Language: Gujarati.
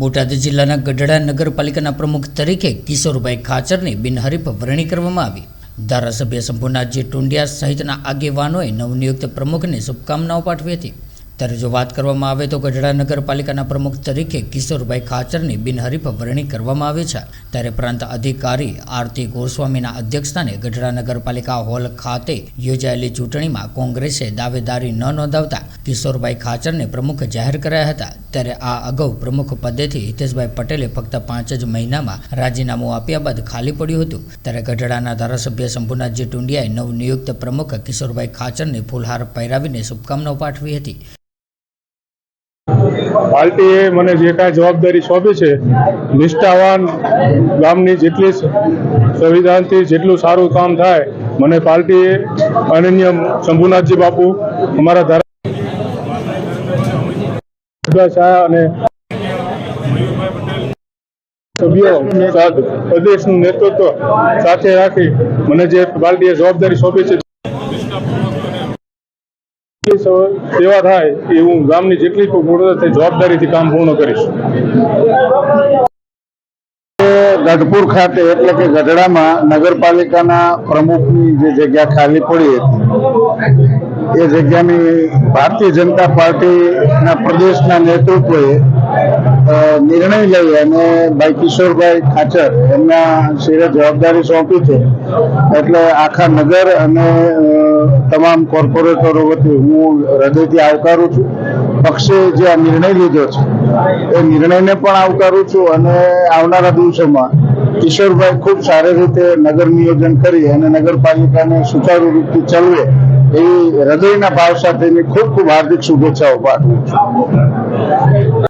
બોટાદ જિલ્લાના ગઢડા નગરપાલિકાના પ્રમુખ તરીકે કિશોરભાઈ ખાચરની બિનહરીફ વરણી કરવામાં આવી. ધારાસભ્ય શંભુનાથજી ટુંડિયા સહિતના આગેવાનોએ નવનિયુક્ત પ્રમુખને શુભકામનાઓ પાઠવી હતી. ત્યારે જો વાત કરવામાં આવે તો ગઢડા નગરપાલિકાના પ્રમુખ તરીકે કિશોરભાઈ ખાચરની બિનહરીફ વરણી કરવામાં આવી છે. ત્યારે પ્રાંત અધિકારી આરતી ગોસ્વામીના અધ્યક્ષસ્થાને ગઢડા નગરપાલિકા હોલ ખાતે યોજાયેલી ચૂંટણીમાં કોંગ્રેસે દાવેદારી ન નોંધાવતા કિશોરભાઈ ખાચરને પ્રમુખ જાહેર કરાયા હતા. ત્યારે આ અગાઉ પ્રમુખ પદેથી હિતેશભાઈ પટેલે ફક્ત પાંચ જ મહિનામાં રાજીનામું આપ્યા બાદ ખાલી પડ્યું હતું. ત્યારે ગઢડાના ધારાસભ્ય શંભુનાથજી ટુંડિયાએ નવનિયુક્ત પ્રમુખ કિશોરભાઈ ખાચરને ફૂલહાર પહેરાવીને શુભકામનાઓ પાઠવી હતી. પાર્ટીએ મને જે કાંઈ જવાબદારી સોંપી છે, નિષ્ઠાવાન ગામની જેટલી સંવિધાનથી જેટલું સારું કામ થાય, મને પાર્ટીએ અનન્ય શંભુનાથજી બાપુ, અમારા શાહ અને સભ્યો સાથ, પ્રદેશનું નેતૃત્વ સાથે રાખી મને જે પાર્ટીએ જવાબદારી સોંપી છે સેવા થાય એ હું ગામની જેટલી પણ પૂર્ણ થાય જવાબદારીથી કામ પૂર્ણ કરીશ. ગઢપુર ખાતે એટલે કે ગઢડામાં નગરપાલિકાના પ્રમુખની જે જગ્યા ખાલી પડી હતી એ જગ્યાની ભારતીય જનતા પાર્ટીના પ્રદેશના નેતૃત્વએ નિર્ણય લઈ અને ભાઈ કિશોરભાઈ ખાચર એમના શિરે જવાબદારી સોંપી છે. એટલે આખા નગર અને તમામ કોર્પોરેટરો વતી હું હૃદયથી આવકારું છું. પક્ષે જે આ નિર્ણય લીધો છે, એ નિર્ણયને પણ આવકારું છું અને આવનારા દિવસોમાં કિશોરભાઈ ખૂબ સારી રીતે નગર નિયોજન કરી અને નગરપાલિકાને સુચારુ રૂપથી ચલવે એવી હૃદયના ભાવ સાથેની ખૂબ ખૂબ હાર્દિક શુભેચ્છાઓ પાઠવું છું.